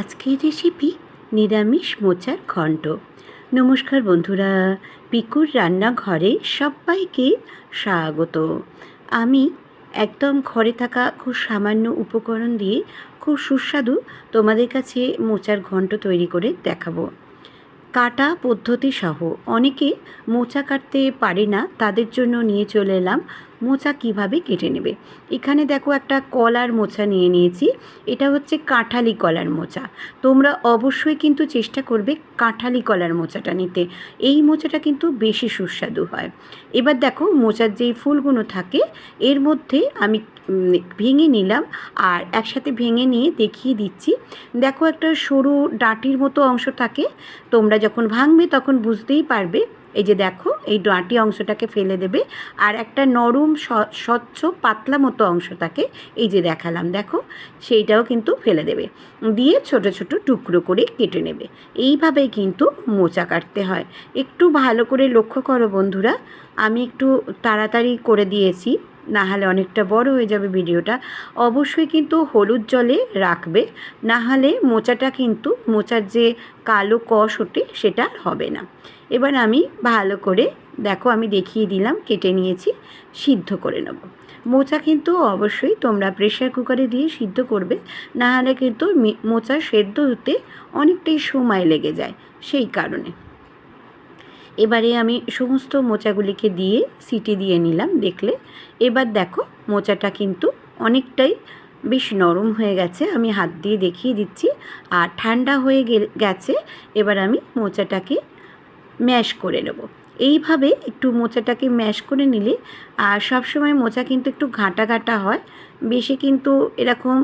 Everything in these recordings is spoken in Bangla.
আজকের রেসিপি নিরামিষ মোচার ঘণ্ট নমস্কার বন্ধুরা, পিকুর রান্নাঘরে সবাইকে স্বাগত। আমি একদম ঘরে থাকা খুব সামান্য উপকরণ দিয়ে খুব সুস্বাদু তোমাদের কাছে মোচার ঘণ্ট তৈরি করে দেখাবো। কাটা পদ্ধতি সহ অনেকে মোচা কাটতে পারে না, তাদের জন্য নিয়ে চলে এলাম মোচা কীভাবে কেটে নেবে? এখানে দেখো একটা কলার মোচা নিয়ে নিয়েছি। এটা হচ্ছে কাঁঠালি কলার মোচা। তোমরা অবশ্যই কিন্তু চেষ্টা করবে কাঁঠালি কলার মোচাটা নিতে। এই মোচাটা কিন্তু বেশি সুস্বাদু হয়। এবার দেখো মোচার যেই ফুলগুলো থাকে, এর মধ্যে আমি ভেঙে নিলাম আর একসাথে ভেঙে নিয়ে দেখিয়ে দিচ্ছি। দেখো একটা সরু ডাঁটির মতো অংশ থাকে। তোমরা যখন ভাঙবে তখন বুঝতেই পারবে এই যে দেখো, এই ডাঁটি অংশটাকে ফেলে দেবে আর একটা নরম স্বচ্ছ, পাতলা মতো অংশটাকে এই যে দেখালাম, দেখো, সেইটাও কিন্তু ফেলে দেবে। দিয়ে ছোট ছোট টুকরো করে কেটে নেবে। এইভাবেই কিন্তু মোচা কাটতে হয়। একটু ভালো করে লক্ষ্য করো বন্ধুরা, আমি একটু তাড়াতাড়ি করে দিয়েছি। না হলে অনেকটা বড় হয়ে যাবে ভিডিওটা, অবশ্যই কিন্তু হলুদ জলে রাখবে, না হলে মোচাটা কিন্তু, মোচার যে কালো কষ ওঠে সেটা হবে না। এবার আমি ভালো করে, দেখো আমি দেখিয়ে দিলাম, কেটে নিয়েছি, সিদ্ধ করে নেব। মোচা কিন্তু অবশ্যই তোমরা প্রেশার কুকারে দিয়ে সিদ্ধ করবে, না হলে কিন্তু মোচা সেদ্ধ হতে অনেকটাই সময় লেগে যায়, সেই কারণে। এবারে আমি সমস্ত মোচাগুলিকে দিয়ে সিটি দিয়ে নিলাম দেখলে। এবার দেখো মোচাটা কিন্তু অনেকটাই বেশ নরম হয়ে গেছে, আমি হাত দিয়ে দেখিয়ে দিচ্ছি। আর ঠান্ডা হয়ে গেছে, এবার আমি মোচাটাকে ম্যাশ করে নেব। এইভাবে একটু মোচাটাকে ম্যাশ করে নিলে, আর সবসময় মোচা কিন্তু একটু ঘাঁটা ঘাঁটা হয়, বেশি কিন্তু এরকম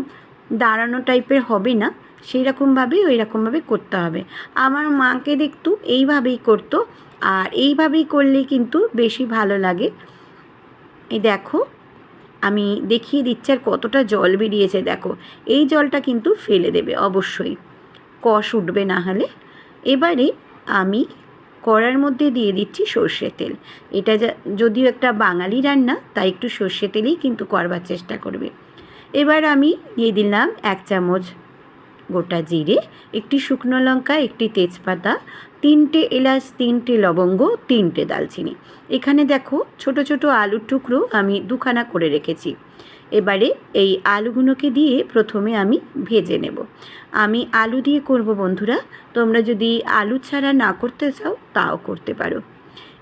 দাঁড়ানো টাইপের হবে না। সেই রকমভাবে ওই রকমভাবে করতে হবে। আমার মাকে দেখতো এইভাবেই করতো, আর এইভাবেই করলে কিন্তু বেশি ভালো লাগে। এই দেখো, আমি দেখিয়ে দিচ্ছি আর কতটা জল বেরিয়েছে, দেখো। এই জলটা কিন্তু ফেলে দেবে অবশ্যই। কষ উঠবে না হলে। এবারে আমি কড়ার মধ্যে দিয়ে দিচ্ছি সর্ষে তেল। এটা যদিও একটা বাঙালি রান্না, তাই একটু সর্ষে তেলেই কিন্তু করবার চেষ্টা করবে। এবার আমি দিয়ে দিলাম এক চামচ গোটা জিরে, একটি শুকনো লঙ্কা, একটি তেজপাতা, তিনটে এলাচ, তিনটে লবঙ্গ, তিনটে দালচিনি। এখানে দেখো, ছোট ছোট আলুর টুকরো আমি দুখানা করে রেখেছি। এবারে এই আলুগুলোকে দিয়ে প্রথমে আমি ভেজে নেব। আমি আলু দিয়ে করব বন্ধুরা, তোমরা যদি আলু ছাড়া না করতে চাও, তাও করতে পারো।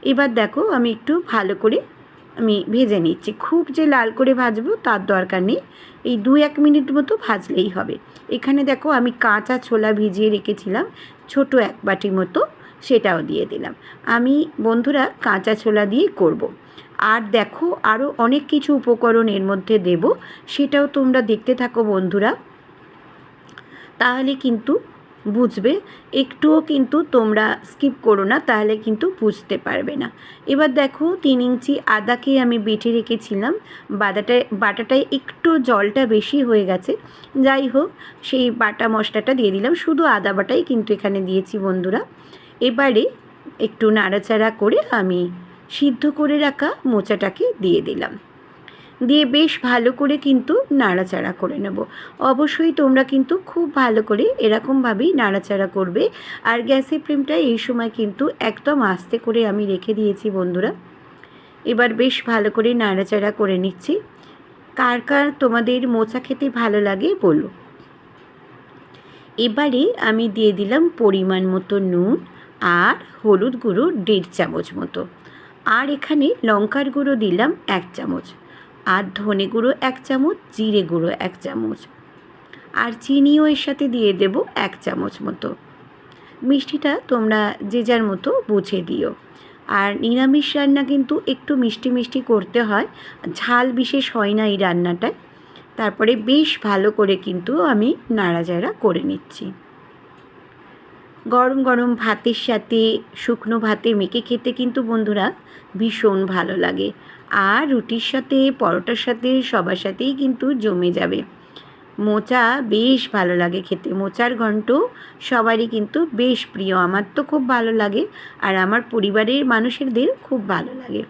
এবার দেখো, আমি একটু ভালো করে আমি ভেজে নিচ্ছি। খুব যে লাল করে ভাজবো তার দরকার নেই। এই দু এক মিনিট মতো ভাজলেই হবে। এখানে দেখো আমি কাঁচা ছোলা ভিজিয়ে রেখেছিলাম। ছোট এক বাটি মতো সেটাও দিয়ে দিলাম। আমি বন্ধুরা কাঁচা ছোলা দিয়ে করব। আর দেখো আরও অনেক কিছু উপকরণ এর মধ্যে দেব। সেটাও তোমরা দেখতে থাকো বন্ধুরা। তাহলে কিন্তু বুঝবে, একটুও কিন্তু তোমরা স্কিপ করো না, তাহলে কিন্তু বুঝতে পারবে না। এবার দেখো, তিন ইঞ্চি আদাকে আমি বেটে রেখেছিলাম, বাদাটায়, বাটাটায় একটু জলটা বেশি হয়ে গেছে। যাই হোক, সেই বাটা মশলাটা দিয়ে দিলাম, শুধু আদা বাটাই কিন্তু এখানে দিয়েছি বন্ধুরা। এবারে একটু নাড়াচাড়া করে আমি সিদ্ধ করে রাখা মোচাটাকে দিয়ে দিলাম। দিয়ে বেশ ভালো করে কিন্তু নাড়াচাড়া করে নেব। অবশ্যই তোমরা কিন্তু খুব ভালো করে এরকমভাবেই নাড়াচাড়া করবে। আর গ্যাসের ফ্লেমটা এই সময় কিন্তু একদম আস্তে করে আমি রেখে দিয়েছি বন্ধুরা। এবার বেশ ভালো করে নাড়াচাড়া করে নিচ্ছি। কার কার তোমাদের মোচা খেতে ভালো লাগে বলো। এবারে আমি দিয়ে দিলাম পরিমাণ মতো নুন আর হলুদ গুঁড়ো দেড় চামচ মতো। আর এখানে লঙ্কার গুঁড়ো দিলাম এক চামচ। আর ধনে গুঁড়ো এক চামচ, জিরে গুঁড়ো এক চামচ। আর চিনিও এর সাথে দিয়ে দেব এক চামচ মতো। মিষ্টিটা তোমরা যে যার মতো বুঝে দিও। আর নিরামিষ রান্না কিন্তু একটু মিষ্টি মিষ্টি করতে হয়, ঝাল বিশেষ হয় না এই রান্নাটায়। তারপরে বেশ ভালো করে কিন্তু আমি নাড়াচাড়া করে নিচ্ছি। গরম গরম ভাতের সাথে শুকনো ভাতে মেখে খেতে কিন্তু বন্ধুরা ভীষণ ভালো লাগে। আর রুটির সাথে, পরোটার সাথে, সবার সাথেই কিন্তু জমে যাবে। মোচা বেশ ভালো লাগে খেতে। মোচার ঘন্ট সবারই কিন্তু বেশ প্রিয়। আমার তো খুব ভালো লাগে আর আমার পরিবারের মানুষেরদের খুব ভালো লাগে।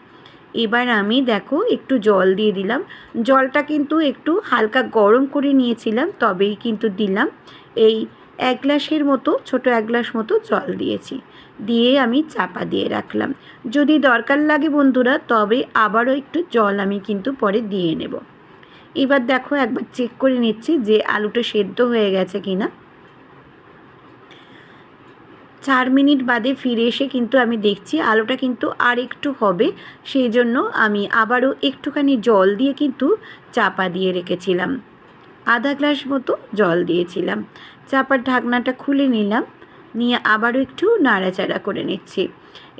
এবার আমি দেখো, একটু জল দিয়ে দিলাম। জলটা কিন্তু একটু হালকা গরম করে নিয়েছিলাম, তবেই কিন্তু দিলাম। এই এক গ্লাসের মতো, ছোট এক গ্লাস মতো জল দিয়েছি। দিয়ে আমি চাপা দিয়ে রাখলাম। যদি দরকার লাগে বন্ধুরা, তবে আবারও একটু জল আমি কিন্তু পরে দিয়ে নেব। এবার দেখো একবার চেক করে নিচ্ছি যে আলুটা সেদ্ধ হয়ে গেছে কিনা চার মিনিট বাদে ফিরে এসে কিন্তু আমি দেখছি আলুটা কিন্তু আর একটু হবে। সেই জন্য আমি আবারও একটুখানি জল দিয়ে কিন্তু চাপা দিয়ে রেখেছিলাম। আধা গ্লাস মতো জল দিয়েছিলাম। চাপার ঢাকনাটা খুলে নিলাম। নিয়ে আবারও একটু নাড়াচাড়া করে নিচ্ছি।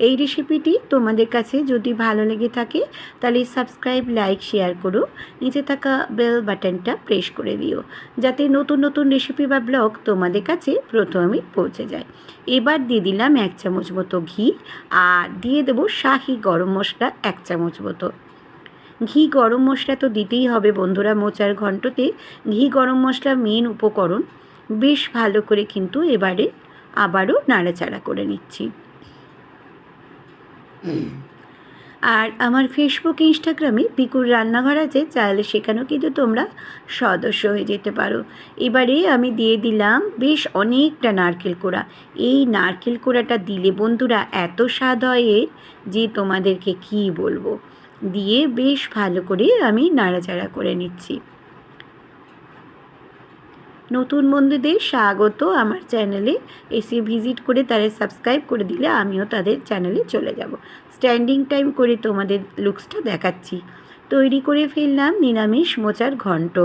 এই রেসিপিটি তোমাদের কাছে যদি ভালো লেগে থাকে, তাহলে সাবস্ক্রাইব, লাইক, শেয়ার করো। নিচে থাকা বেল বাটনটা প্রেস করে দিও, যাতে নতুন নতুন রেসিপি বা ব্লগ তোমাদের কাছে প্রথমেই পৌঁছে যায়। এবার দিয়ে দিলাম এক চামচ মতো ঘি, আর দিয়ে দেবো শাহি গরম মশলা এক চামচ মতো। ঘি গরম মশলা তো দিতেই হবে বন্ধুরা মোচার ঘন্টতে। ঘি গরম মশলা মেন উপকরণ। বেশ ভালো করে কিন্তু এবারে আবারও নাড়াচাড়া করে নিচ্ছি। আর আমার ফেসবুক ইনস্টাগ্রামে পিকুর রান্নাঘর আছে, চাইলে সেখানেও কিন্তু তোমরা সদস্য হয়ে যেতে পারো। এবারে আমি দিয়ে দিলাম বেশ অনেকটা নারকেল কোড়া। এই নারকেল কোড়াটা দিলে বন্ধুরা এত স্বাদ হয় যে তোমাদেরকে কী বলব? দিয়ে বেশ ভালো করে আমি নাড়াচাড়া করে নিচ্ছি। নতুন বন্ধুদের স্বাগত আমার চ্যানেলে। এসে ভিজিট করে তাদের সাবস্ক্রাইব করে দিলে আমিও তাদের চ্যানেলে চলে যাব। স্ট্যান্ডিং টাইম করে তোমাদের লুকসটা দেখাচ্ছি। তৈরি করে ফেললাম নিরামিষ মোচার ঘন্ট।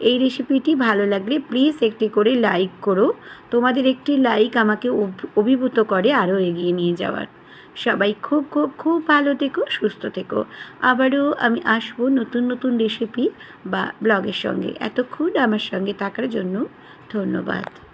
এই রেসিপিটি ভালো লাগলে প্লিজ একটি করে লাইক করো। তোমাদের একটি লাইক আমাকে অভিভূত করে আরও এগিয়ে নিয়ে যাওয়ার। সবাই খুব খুব খুব ভালো থেকো, সুস্থ থেকো। আবারও আমি আসব নতুন নতুন রেসিপি বা ব্লগের সঙ্গে। এতক্ষণ আমার সঙ্গে থাকার জন্য ধন্যবাদ।